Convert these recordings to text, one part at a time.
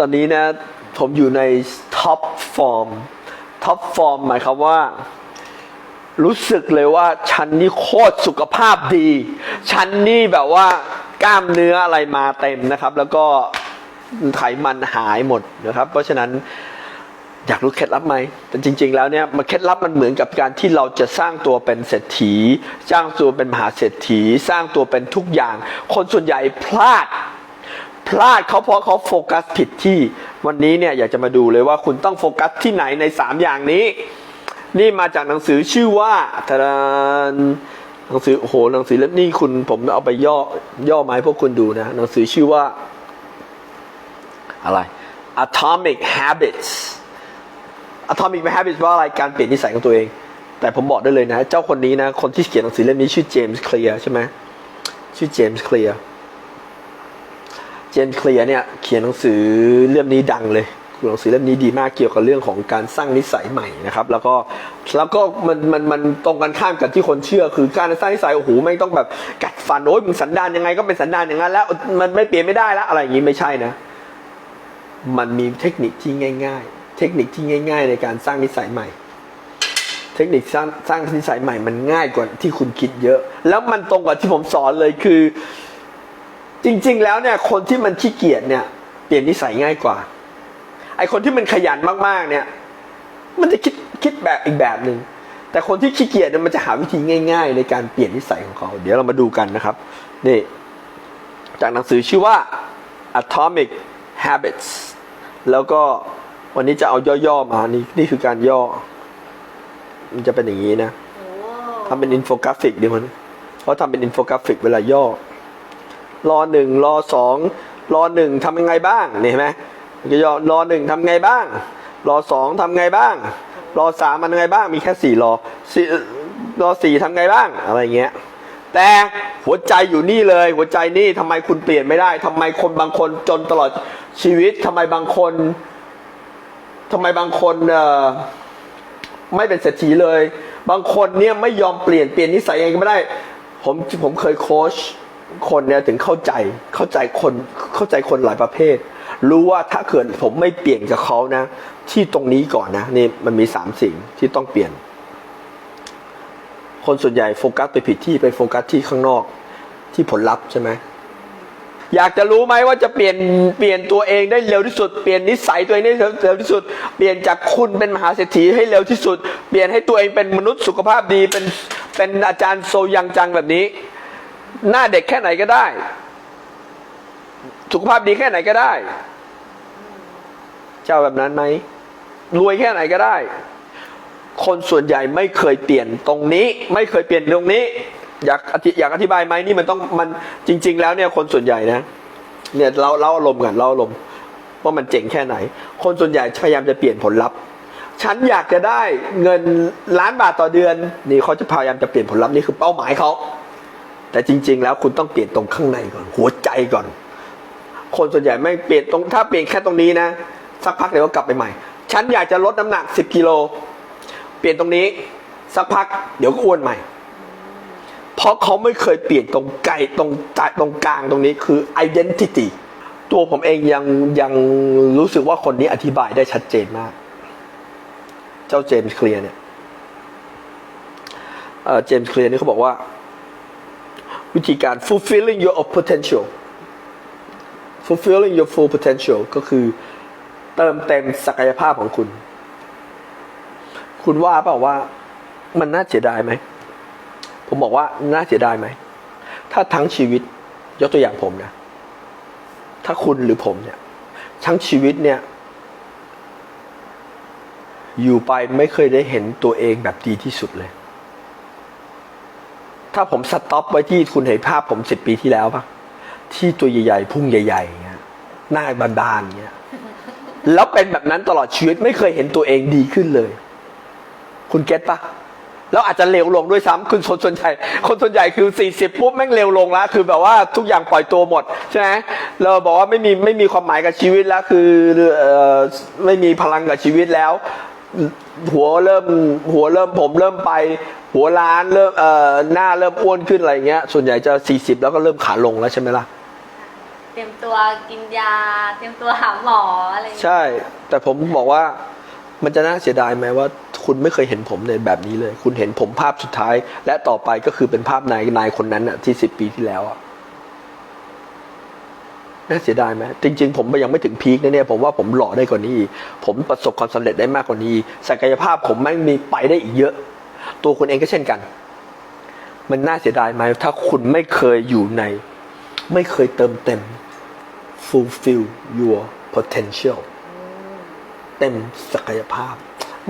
ตอนนี้นะ ผมอยู่ในท็อปฟอร์มท็อปฟอร์มหมายความว่า รู้สึกเลยว่า ฉันนี่โคตรสุขภาพดี ฉันนี่แบบว่ากล้ามเนื้ออะไรมาเต็มนะครับ แล้วก็ไขมันหายหมดนะครับ เพราะฉะนั้นอยากรู้เคล็ดลับไหมแต่จริง ๆ แล้วเนี่ยมันเคล็ดลับมันเหมือนกับการที่เราจะสร้างตัวเป็นเศรษฐี สร้างตัวเป็นมหาเศรษฐี สร้างตัวเป็นทุกอย่าง คนส่วนใหญ่พลาด พลาดเขาเพราะเขาโฟกัสผิดที่ วันนี้เนี่ยอยากจะมาดูเลยว่าคุณต้องโฟกัสที่ไหนใน 3 อย่างนี้ นี่มาจากหนังสือชื่อว่าทารานหนังสือโอ้โหหนังสือเล่มนี้คุณผมเอาไปย่อย่อมาให้พวกคุณดูนะ หนังสือชื่อว่า อะไร Atomic Habits Atomic Habits ว่าอะไรการเปลี่ยนนิสัยของตัวเอง แต่ผมบอกได้เลยนะ เจ้าคนนี้นะ คนที่เขียนหนังสือเล่มนี้ชื่อเจมส์เคลียร์ใช่ไหมชื่อเจมส์เคลียร์ เจมส์เคลียร์เนี่ยเขียนหนังสือเล่มนี้ดังเลยหนังสือเล่มนี้ดีมากเกี่ยวกับเรื่องของการสร้างนิสัยใหม่นะครับ แล้วก็แล้วก็มันมันมันตรงกันข้ามกับที่คนเชื่อ คือการสร้างนิสัยโอ้โหไม่ต้องแบบกัดฟันโอ้ยมึงสันดานยังไงก็เป็นสันดานอย่างนั้นแล้วมันไม่เปลี่ยนไม่ได้แล้วอะไรอย่างนี้ไม่ใช่นะ มันมีเทคนิคที่ง่าย ๆ เทคนิคที่ง่าย ๆ ในการสร้างนิสัยใหม่ เทคนิคสร้างสร้างนิสัยใหม่มันง่ายกว่าที่คุณคิดเยอะ แล้วมันตรงกับที่ผมสอนเลยคือ จริง ๆ แล้วเนี่ยคนที่มันขี้เกียจเนี่ยเปลี่ยนนิสัยง่ายกว่า ไอคนที่มันขยันมากๆเนี่ย มันจะคิดคิดแบบอีกแบบหนึ่งแต่คนที่ขี้เกียจเนี่ยมันจะหาวิธีง่าย ๆ ในการเปลี่ยนนิสัยของเขา เดี๋ยวเรามาดูกันนะครับนี่จากหนังสือชื่อว่า Atomic Habits แล้วก็วันนี้จะเอาย่อๆมานี่นี่คือการย่อ มันจะเป็นอย่างนี้นะโอ้ทำเป็นอินโฟกราฟิกดีมันเขาทำเป็นอินโฟกราฟิกเวลาย่อ รอหนึ่งรอสองรอหนึ่งทำยังไงบ้างนี่เห็นไหมจะย่อรอหนึ่งทำไงบ้าง รอสองทำไงบ้าง รอสามมันไงบ้าง มีแค่สี่รอสี่รอสี่ทำไงบ้างอะไรเงี้ยแต่หัวใจอยู่นี่เลย หัวใจนี่ทำไมคุณเปลี่ยนไม่ได้ทำไมคนบางคนจนตลอดชีวิตทำไมบางคนทำไมบางคนเอ่อไม่เป็นเศรษฐีเลย บางคนเนี่ยไม่ยอมเปลี่ยนเปลี่ยนนิสัยเองก็ไม่ได้ ผมผมเคยโค้ช คนเนี่ยถึงเข้าใจเข้าใจคนเข้าใจคนหลายประเภท รู้ว่าถ้าเกิดผมไม่เปลี่ยนกับเขานะ ที่ตรงนี้ก่อนนะนี่มันมีสามสิ่งที่ต้องเปลี่ยน คนส่วนใหญ่โฟกัสไปผิดที่ไปโฟกัสที่ข้างนอกที่ผลลัพธ์ใช่ไหมอยากจะรู้ไหมว่าจะเปลี่ยนเปลี่ยนตัวเองได้เร็วที่สุด เปลี่ยนนิสัยตัวเองได้เร็วที่สุด เปลี่ยนจากคุณเป็นมหาเศรษฐีให้เร็วที่สุด เปลี่ยนให้ตัวเองเป็นมนุษย์สุขภาพดีเป็นเป็นอาจารย์โซยังจังแบบนี้ หน้าเด็กแค่ไหนก็ได้ สุขภาพดีแค่ไหนก็ได้ เจ้าแบบนั้นไหมรวยแค่ไหนก็ได้ คนส่วนใหญ่ไม่เคยเปลี่ยนตรงนี้ ไม่เคยเปลี่ยนตรงนี้ อยากอธิอยากอธิบายไหมนี่มันต้องมันจริง ๆ แล้วเนี่ยคนส่วนใหญ่นะ เนี่ยเราเราอารมณ์กันเราอารมณ์ว่ามันเจ๋งแค่ไหน คนส่วนใหญ่พยายามจะเปลี่ยนผลลัพธ์ฉันอยากจะได้เงินล้านบาทต่อเดือน นี่เขาจะพยายามจะเปลี่ยนผลลัพธ์นี่คือเป้าหมายเขา แต่จริง ๆ แล้วคุณต้องเปลี่ยนตรงข้างในก่อน หัวใจก่อน คนส่วนใหญ่ไม่เปลี่ยนตรงถ้าเปลี่ยนแค่ตรงนี้นะ สักพักเดี๋ยวก็กลับไปใหม่ ฉันอยากจะลดน้ำหนัก 10กิโลเปลี่ยนตรงนี้ สักพักเดี๋ยวก็อ้วนใหม่ เพราะเขาไม่เคยเปลี่ยนตรงไกลตรงใจตรงกลางตรงนี้คือ identity ตัวผมเองยังยังรู้สึกว่าคนนี้อธิบายได้ชัดเจนมาก เจ้าเจมส์เคลียร์เนี่ยเจมส์เคลียร์นี่เขาบอกว่า วิธีการ fulfilling your potential fulfilling your full potential ก็คือเติมเต็มศักยภาพของคุณ คุณว่าเปล่าว่ามันน่าเสียดายไหม ผมบอกว่าน่าเสียดายไหม ถ้าทั้งชีวิตยกตัวอย่างผมนะ ถ้าคุณหรือผมเนี่ย ทั้งชีวิตเนี่ย อยู่ไปไม่เคยได้เห็นตัวเองแบบดีที่สุดเลย ถ้าผมสต็อปไว้ที่คุณเห็นภาพผมสิบปีที่แล้วปะที่ตัวใหญ่ๆ พุ่งใหญ่ๆน่างเงี้ยหน้าบานๆอย่างเงี้ยแล้วเป็นแบบนั้นตลอดชีวิตไม่เคยเห็นตัวเองดีขึ้นเลย คุณเก็ตปะแล้วอาจจะเร็วลงด้วยซ้ำคือคนส่วนใหญ่คนส่วนใหญ่คือ 40ปุ๊บแม่งเร็วลงแล้วคือแบบว่าทุกอย่างปล่อยตัวหมดใช่ไหมเราบอกว่าไม่มีไม่มีความหมายกับชีวิตแล้วคือเออไม่มีพลังกับชีวิตแล้ว หัวเริ่มหัวเริ่มผมเริ่มไป หัวล้านเริ่มเอ่อหน้าเริ่มอ้วนขึ้นอะไรเงี้ย ส่วนใหญ่จะ 40 แล้วก็เริ่มขาลงแล้วใช่ไหมล่ะ เตรียมตัวกินยา เตรียมตัวหาหมออะไรอย่างเงี้ยใช่ แต่ผมบอกว่ามันจะน่าเสียดายไหมว่า คุณไม่เคยเห็นผมในแบบนี้เลย คุณเห็นผมภาพสุดท้าย และต่อไปก็คือเป็นภาพนายนายคนนั้นอะที่สิบปีที่แล้วอะน่าเสียดายไหมจริง ๆ ผมยังไม่ถึงพีคนะเนี่ยผมว่าผมหล่อได้กว่านี้อีกผมประสบความสำเร็จได้มากกว่านี้อีกศักยภาพผมแม่งมีไปได้อีกเยอะ ตัวคุณเองก็เช่นกัน มันน่าเสียดายไหมถ้าคุณไม่เคยอยู่ใน ไม่เคยเติมเต็ม fulfill your potential เต็มศักยภาพ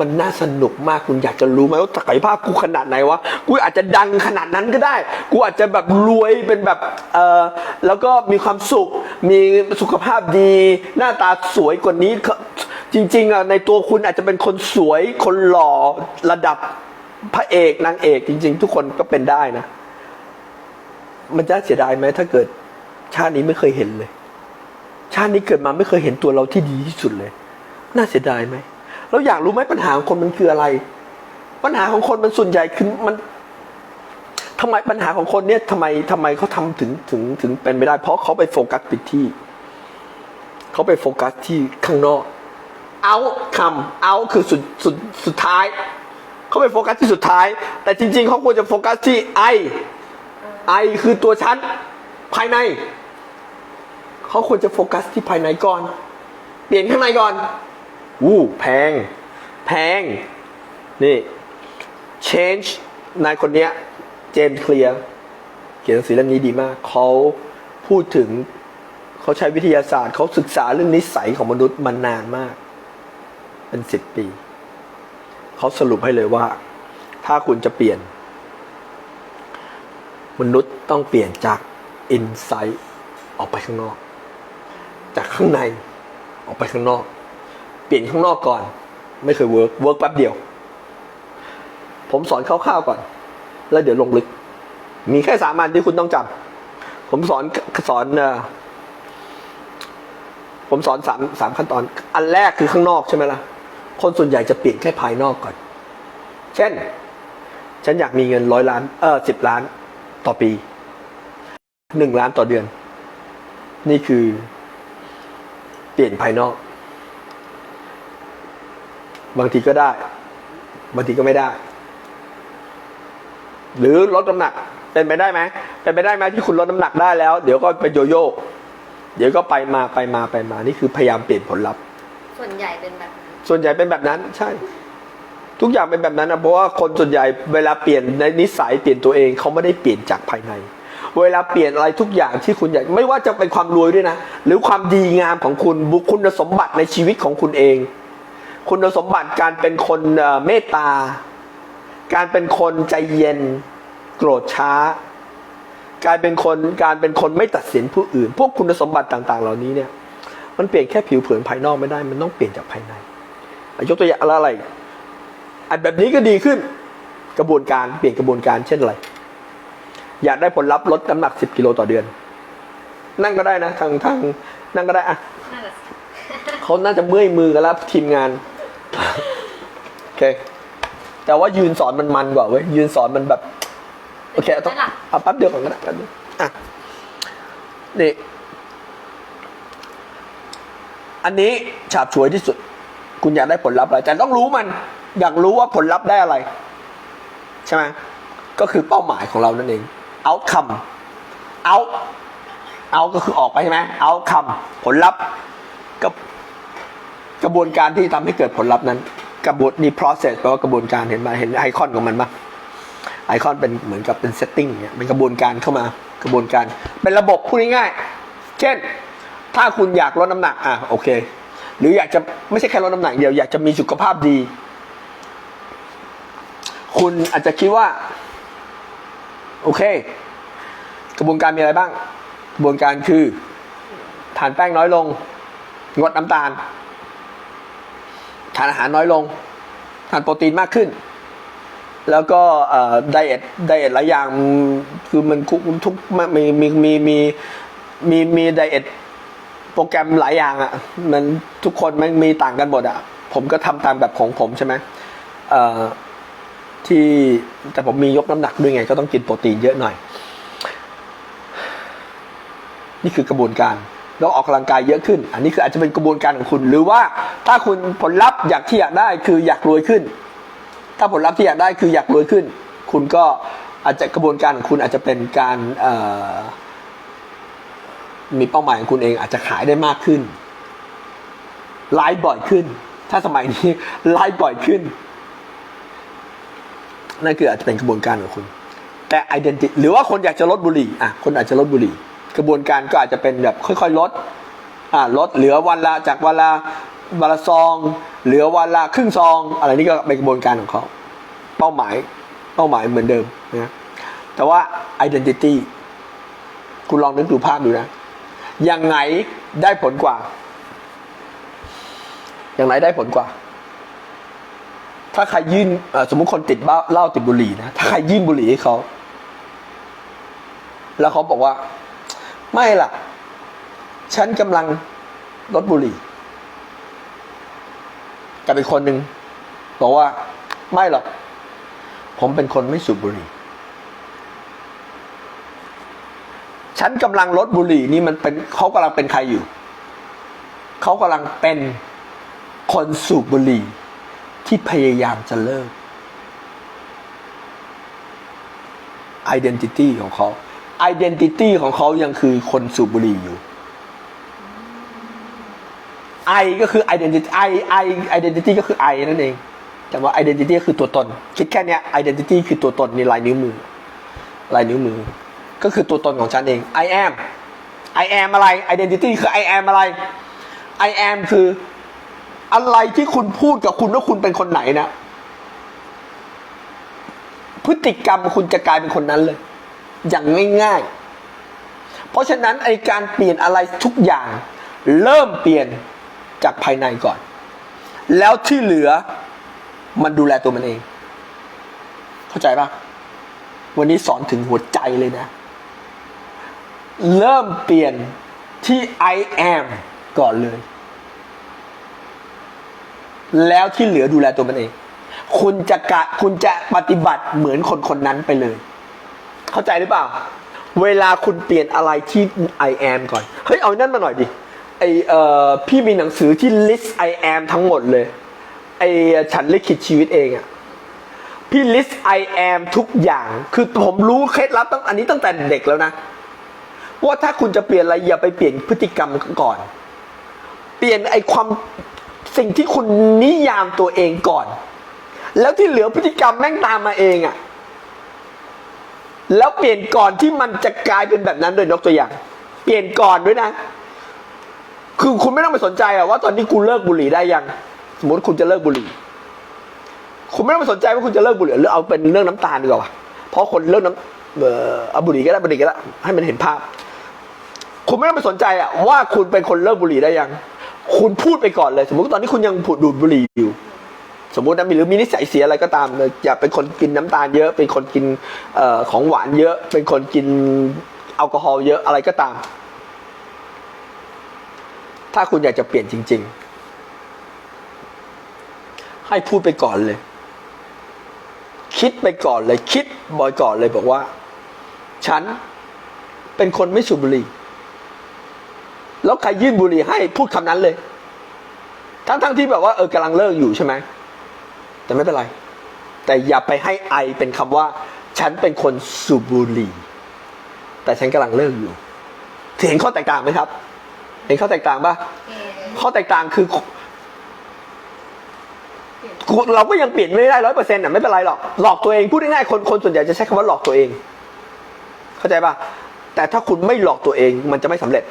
มันน่าสนุกมากคุณอยากจะรู้ไหมว่าศักยภาพกูขนาดไหนวะ กูอาจจะดังขนาดนั้นก็ได้ กูอาจจะแบบรวยเป็นแบบเออแล้วก็มีความสุข มีสุขภาพดี หน้าตาสวยกว่านี้ จริงๆอะในตัวคุณอาจจะเป็นคนสวยคนหล่อระดับ พระเอกนางเอกจริง ๆ ทุกคนก็เป็นได้นะ มันจะเสียดายไหมถ้าเกิดชาตินี้ไม่เคยเห็นเลย ชาตินี้เกิดมาไม่เคยเห็นตัวเราที่ดีที่สุดเลย น่าเสียดายไหมเราอยากรู้ไหมปัญหาของคนมันคืออะไร ปัญหาของคนมันส่วนใหญ่คือมันทำไมปัญหาของคนเนี่ยทำไมทำไมเขาทำถึงถึงถึงเป็นไม่ได้ เพราะเขาไปโฟกัสผิดที่เขาไปโฟกัสที่ข้างนอก เอาคำเอาคือสุดสุดสุดท้าย เขาไปโฟกัสที่สุดท้าย แต่จริง ๆ เขาควรจะโฟกัสที่ไอไอคือตัวฉันภายใน เขาควรจะโฟกัสที่ภายในก่อน เปลี่ยนข้างในก่อนอู้แพง แพง นี่ change นายคนเนี้ย เจมส์เคลียร์เขียนหนังสือเล่มนี้ดีมาก เขาพูดถึงเขาใช้วิทยาศาสตร์ เขาศึกษาเรื่องนิสัยของมนุษย์มานานมาก เป็นสิบปี เขาสรุปให้เลยว่า ถ้าคุณจะเปลี่ยน มนุษย์ต้องเปลี่ยนจาก inside ออกไปข้างนอก จากข้างในออกไปข้างนอก เปลี่ยนข้างนอกก่อน ไม่เคยเวิร์กเวิร์กแป๊บเดียว ผมสอนคร่าวๆก่อน แล้วเดี๋ยวลงลึก มีแค่สามอันที่คุณต้องจำผมสอนสอนผมสอนสามสามขั้นตอน อันแรกคือข้างนอกใช่ไหมล่ะ คนส่วนใหญ่จะเปลี่ยนแค่ภายนอกก่อน เช่น ฉันอยากมีเงินร้อยล้าน เออสิบล้านต่อปีหนึ่งล้านต่อเดือน นี่คือ เปลี่ยนภายนอก บางทีก็ได้ บางทีก็ไม่ได้ หรือลดน้ำหนัก เป็นไปได้ไหมเป็นไปได้ไหมที่คุณลดน้ำหนักได้แล้ว เดี๋ยวก็ไปโยโย่เดี๋ยวก็ไปมาไปมาไปมานี่คือพยายามเปลี่ยนผลลัพธ์ ส่วนใหญ่เป็นแบบ ส่วนใหญ่เป็นแบบนั้นใช่ ทุกอย่างเป็นแบบนั้นนะเพราะว่าคนส่วนใหญ่เวลาเปลี่ยนในนิสัยเปลี่ยนตัวเองเขาไม่ได้เปลี่ยนจากภายใน เวลาเปลี่ยนอะไรทุกอย่างที่คุณอยากไม่ว่าจะเป็นความรวยด้วยนะ หรือความดีงามของคุณบุคคุณสมบัติในชีวิตของคุณเอง คุณสมบัติการเป็นคนเมตตา การเป็นคนใจเย็น โกรธช้าการเป็นคนการเป็นคนไม่ตัดสินผู้อื่น พวกคุณสมบัติต่าง ๆ เหล่านี้เนี่ย มันเปลี่ยนแค่ผิวเผินภายนอกไม่ได้ มันต้องเปลี่ยนจากภายใน ยกตัวอย่างอะไรอันแบบนี้ก็ดีขึ้น กระบวนการเปลี่ยนกระบวนการเช่นอะไร อยากได้ผลลัพธ์ลดน้ำหนัก 10 กิโลต่อเดือน นั่งก็ได้นะ ทางทางนั่งก็ได้อะนั่นแหละสิเขาน่าจะเมื่อยมือกันแล้วทีมงานโอเคแต่ว่ายืนสอนมันมันกว่าเว้ยยืนสอนมันแบบโอเคเอาต้องไม่หลับเอาแป๊บเดียวก่อนก็ได้แป๊บเดียวอะนี่อันนี้ฉาบฉวยที่สุด คุณอยากได้ผลลัพธ์อะไรแต่ต้องรู้มัน อยากรู้ว่าผลลัพธ์ได้อะไร ใช่ไหมก็คือเป้าหมายของเรานั่นเอง outcome out out ก็คือออกไปใช่ไหม outcome ผลลัพธ์กับกระบวนการที่ทำให้เกิดผลลัพธ์นั้น กระบวนนี่ process แปลว่ากระบวนการเห็นไหมเห็นไอคอนของมันปะไอคอนเป็นเหมือนกับเป็น setting เนี่ยเป็นกระบวนการเข้ามากระบวนการ เป็นระบบพูดง่ายๆเช่น ถ้าคุณอยากลดน้ำหนักอะโอเค หรืออยากจะไม่ใช่แค่ลดน้ำหนักเดียวอยากจะมีสุขภาพดี คุณอาจจะคิดว่า โอเค กระบวนการมีอะไรบ้าง กระบวนการคือทานแป้งน้อยลง งดน้ำตาล ทานอาหารน้อยลง ทานโปรตีนมากขึ้น แล้วก็ไดเอทไดเอทหลายอย่างคือมันคุกทุกมีมีมีมีมีมีไดเอท โปรแกรมหลายอย่างอะมันทุกคนมันมีต่างกันหมดอะ ผมก็ทำตามแบบของผมใช่ไหมเอ่อที่แต่ผมมียกน้ำหนักด้วยไง ก็ต้องกินโปรตีนเยอะหน่อย นี่คือกระบวนการแล้วออกกำลังกายเยอะขึ้น อันนี้คืออาจจะเป็นกระบวนการของคุณ หรือว่าถ้าคุณผลลัพธ์อยากที่อยากได้คืออยากรวยขึ้น ถ้าผลลัพธ์ที่อยากได้คืออยากรวยขึ้น คุณก็อาจจะกระบวนการของคุณอาจจะเป็นการเอ่อ มีเป้าหมายของคุณเองอาจจะขายได้มากขึ้นไลฟ์บ่อยขึ้น ถ้าสมัยนี้ไลฟ์บ่อยขึ้นนั่นคืออาจจะเป็นกระบวนการของคุณ แต่ identity หรือว่าคนอยากจะลดบุหรี่อะคนอาจจะลดบุหรี่ กระบวนการก็อาจจะเป็นแบบค่อยๆลดอ่าลดเหลือวันละจากวันละวันละซอง เหลือวันละครึ่งซอง อะไรนี่ก็เป็นกระบวนการของเขาเป้าหมายเป้าหมายเหมือนเดิมนะแต่ว่า identity คุณลองนึกดูภาพดูนะ อยังไงได้ผลกว่า อย่างไหนได้ผลกว่า ถ้าใครยื่นสมมุติคนติดบ้าเหล้าติดบุหรี่นะ ถ้าใครยื่นบุหรี่ให้เขา แล้วเขาบอกว่า ไม่ล่ะ ฉันกำลังลดบุหรี่ กับอีกคนหนึ่งบอกว่า ไม่หรอก ผมเป็นคนไม่สูบบุหรี่ ฉันกำลังลดบุหรี่นี่มันเป็นเขากำลังเป็นใครอยู่ เขากำลังเป็นคนสูบบุหรี่ที่พยายามจะเลิก identity ของเขา identity ของเขายังคือคนสูบบุหรี่อยู่ I ก็คือ identity I I identity ก็คือ I นั่นเอง แต่ว่า identity ก็คือตัวตน คิดแค่นี้ identity คือตัวตนในลายนิ้วมือ ลายนิ้วมือ ก็คือตัวตนของฉันเอง I am I am อะไร identity คือ I am อะไร I am คืออะไรที่คุณพูดกับคุณว่าคุณเป็นคนไหนนะ พฤติกรรมคุณจะกลายเป็นคนนั้นเลย อย่างง่ายๆ เพราะฉะนั้นไอการเปลี่ยนอะไรทุกอย่าง เริ่มเปลี่ยนจากภายในก่อน แล้วที่เหลือมันดูแลตัวมันเอง เข้าใจปะวันนี้สอนถึงหัวใจเลยนะ เริ่มเปลี่ยนที่ I am ก่อนเลย แล้วที่เหลือดูแลตัวมันเอง คุณจะกะคุณจะปฏิบัติเหมือนคนคนนั้นไปเลย เข้าใจหรือเปล่า เวลาคุณเปลี่ยนอะไรที่ I am ก่อน เฮ้ย เอานั่นมาหน่อยดิไอเอ่อพี่มีหนังสือที่ list I am ทั้งหมดเลย ไอฉันลิขิตชีวิตเองอะพี่ list I am ทุกอย่าง คือผมรู้เคล็ดลับตั้งอันนี้ตั้งแต่เด็กแล้วนะ ว่าถ้าคุณจะเปลี่ยนอะไรอย่าไปเปลี่ยนพฤติกรรมก่อน เปลี่ยนไอความสิ่งที่คุณนิยามตัวเองก่อน แล้วที่เหลือพฤติกรรมแม่งตามมาเองอะ่ะแล้วเปลี่ยนก่อนที่มันจะกลายเป็นแบบนั้นโดยยกตัวอย่าง เปลี่ยนก่อนด้วยนะ คือคุณไม่ต้องไปสนใจอะว่าตอนนี้คุณเลิกบุหรี่ได้ยัง สมมติคุณจะเลิกบุหรี่ คุณไม่ต้องไปสนใจว่าคุณจะเลิกบุหรี่หรือเอาเป็นเรื่องน้ำตาลดีกว่าเพราะคนเลิกน้ำเอ่อเอาบุหรี่ก็ได้บุหรี่ก็ได้ให้มันเห็นภาพ คุณไม่ต้องไปสนใจอะว่าคุณเป็นคนเลิกบุหรี่ได้ยัง คุณพูดไปก่อนเลย สมมติตอนนี้คุณยังผูดดูดบุหรี่อยู่ สมมตินะมีหรือมีนิสัยเสียอะไรก็ตามเลยอย่าเป็นคนกินน้ำตาลเยอะ เป็นคนกินออของหวานเยอะ เป็นคนกินแอลกอฮอล์เยอะอะไรก็ตาม ถ้าคุณอยากจะเปลี่ยนจริง ๆ ให้พูดไปก่อนเลย คิดไปก่อนเลย คิดบ่อยก่อนเลยบอกว่า ฉันเป็นคนไม่สูบบุหรี่ แล้วใครยื่นบุหรี่ให้พูดคำนั้นเลย ทั้งๆทที่แบบว่าเออกำลังเลิกอยู่ใช่ไหมแต่ไม่เป็นไร แต่อย่าไปให้ไอเป็นคำว่า ฉันเป็นคนสูบบุหรี่ แต่ฉันกำลังเลิกอยู่เห็นข้อแตกต่างไหมครับ เห็นข้อแตกต่างปะเปลี่ยนข้อแตกต่างคือเปลี่ยนกูเราก็ยังเปลี่ยนไม่ได้ร้อยเปอร์เซ็นต์อะไม่เป็นไรหรอกหลอกตัวเองพูดง่ายๆคนคนส่วนใหญ่จะใช้คำว่าหลอกตัวเอง เข้าใจปะแต่ถ้าคุณไม่หลอกตัวเองมันจะไม่สำเร็จ